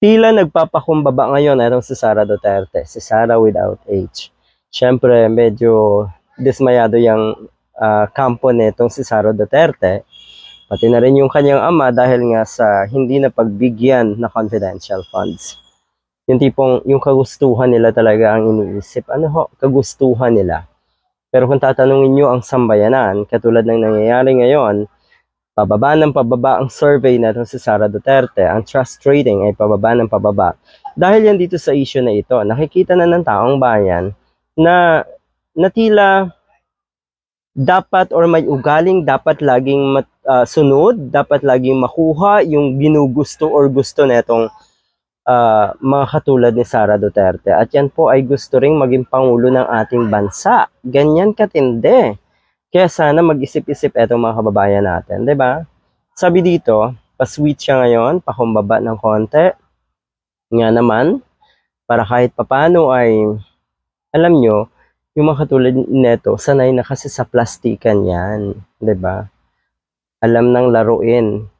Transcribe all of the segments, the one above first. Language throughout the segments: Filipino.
Tila nagpapakumbaba ngayon itong si Sara Duterte, si Sara without H. Siyempre, medyo dismayado yung ah, kampo nitong si Sara Duterte. Pati na rin yung kanyang ama dahil nga sa hindi na pagbigyan na confidential funds. Yung tipong, yung kagustuhan nila talaga ang iniisip. Ano ho, kagustuhan nila. Pero kung tatanungin nyo ang sambayanan, katulad ng nangyayari ngayon, pababa ng pababa ang survey na si Sara Duterte, ang trust rating ay pababa ng pababa. Dahil yan dito sa issue na ito, nakikita na ng taong bayan na, na tila dapat or may ugaling dapat laging mat, ah, sunod, dapat laging makuha yung ginugusto or gusto netong ah, mga katulad ni Sara Duterte. At yan po ay gusto ring maging pangulo ng ating bansa. Ganyan katindi. Kaya sana mag-isip-isip etong mga kababayan natin, 'di ba? Sabi dito, pa-sweet siya ngayon, pakumbaba ng konti. Nga naman, para kahit papano ay, alam nyo, yung mga katulad neto, sanay na kasi sa plastikan yan, 'di ba? Alam nang laruin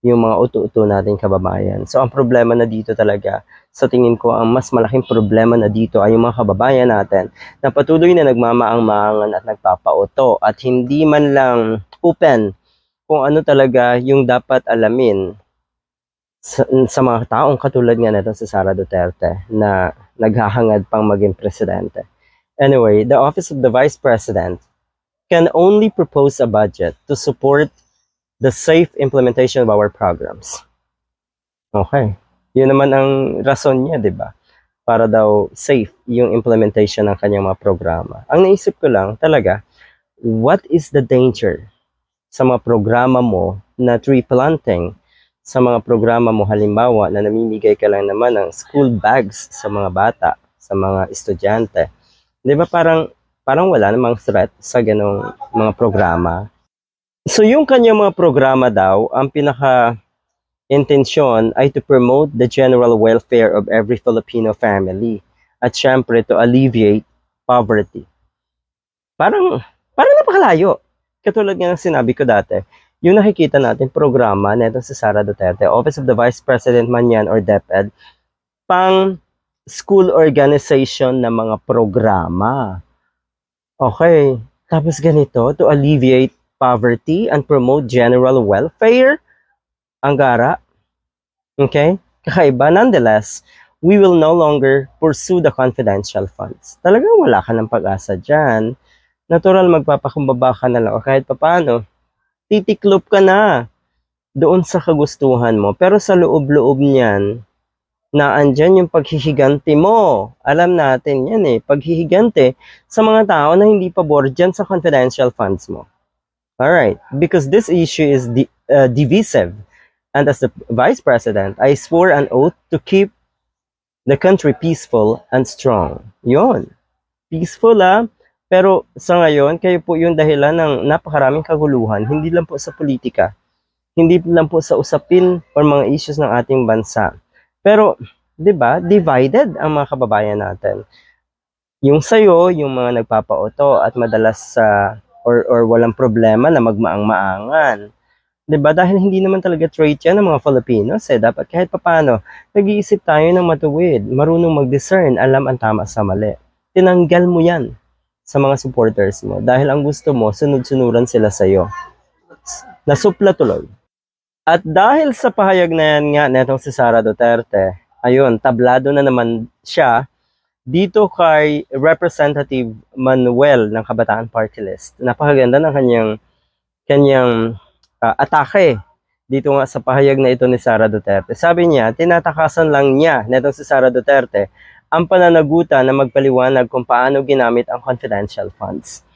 yung mga uto-uto nating kababayan. So, ang problema na dito talaga, sa tingin ko, ang mas malaking problema na dito ay yung mga kababayan natin na patuloy na nagmamaang-maangan at nagpapauto at hindi man lang open kung ano talaga yung dapat alamin sa, sa mga taong katulad nga nito si Sara Duterte na naghahangad pang maging presidente. Anyway, the Office of the Vice President can only propose a budget to support the safe implementation of our programs. Okay. Yun naman ang rason niya, di ba? Para daw safe yung implementation ng kanyang mga programa. Ang naisip ko lang talaga, what is the danger sa mga programa mo na tree planting, sa mga programa mo halimbawa na namimigay ka lang naman ng school bags sa mga bata, sa mga estudyante. Di ba parang, parang wala namang threat sa ganong mga programa So yung kanyang mga programa daw, ang pinaka intensyon ay to promote the general welfare of every Filipino family at syempre to alleviate poverty. Parang parang napakalayo. Katulad nga ng sinabi ko dati, yung nakikita natin programa na si Sara Duterte, Office of the Vice President man yan or DepEd, pang school organization na mga programa. Okay. Tapos ganito, to alleviate poverty and promote general welfare. Ang gara. Okay? Kakaiba. Nonetheless, we will no longer pursue the confidential funds. Talagang wala ka ng pag-asa dyan. Natural, magpapakumbaba ka na lang. O kahit papano, titiklop ka na doon sa kagustuhan mo. Pero sa loob-loob niyan, na andyan yung paghihiganti mo. Alam natin yan eh, paghihiganti sa mga tao na hindi pabor dyan sa confidential funds mo. All right, because this issue is di- uh, divisive, and as the vice president, I swore an oath to keep the country peaceful and strong. Yon, peaceful ah. Pero sa ngayon, kayo po yung dahilan ng napakaraming kaguluhan, hindi lang po sa politika, hindi lang po sa usapin or mga issues ng ating bansa. Pero, 'di ba, divided ang mga kababayan natin. Yung sayo, yung mga nagpapauto at madalas sa or or walang problema na magmaang-maangan. 'Di ba? Dahil hindi naman talaga trait 'yan ng mga Filipinos, eh dapat kahit papaano nag-iisip tayo ng matuwid, marunong mag-discern, alam ang tama sa mali. Tinanggal mo 'yan sa mga supporters mo dahil ang gusto mo sunod-sunuran sila sa iyo. Nasupla tuloy. At dahil sa pahayag na yan nga netong si Sara Duterte, ayun, tablado na naman siya dito kay Representative Manuel ng Kabataan Party List. Napakaganda ng kanyang kanyang ah, atake dito nga sa pahayag na ito ni Sara Duterte. Sabi niya, tinatakasan lang niya netong si Sara Duterte ang pananagutan na magpaliwanag kung paano ginamit ang confidential funds.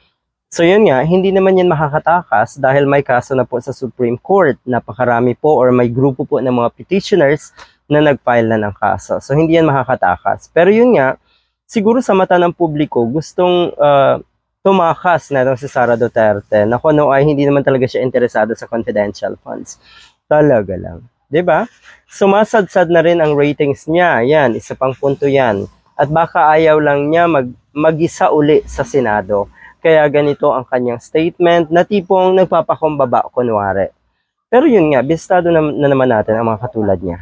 So yun nga, hindi naman yan makakatakas dahil may kaso na po sa Supreme Court. Napakarami po or may grupo po ng mga petitioners na nag-file na ng kaso. So hindi yan makakatakas. Pero yun nga, siguro sa mata ng publiko, gustong uh, tumakas na itong si Sara Duterte na kung ano ay hindi naman talaga siya interesado sa confidential funds. Talaga lang. ba? Sumasadsad na rin ang ratings niya. Yan, isa pang punto yan. At baka ayaw lang niya mag, mag-isa uli sa Senado. Kaya ganito ang kanyang statement na tipong nagpapakumbaba kunwari. Pero yun nga, bistado na, na naman natin ang mga katulad niya.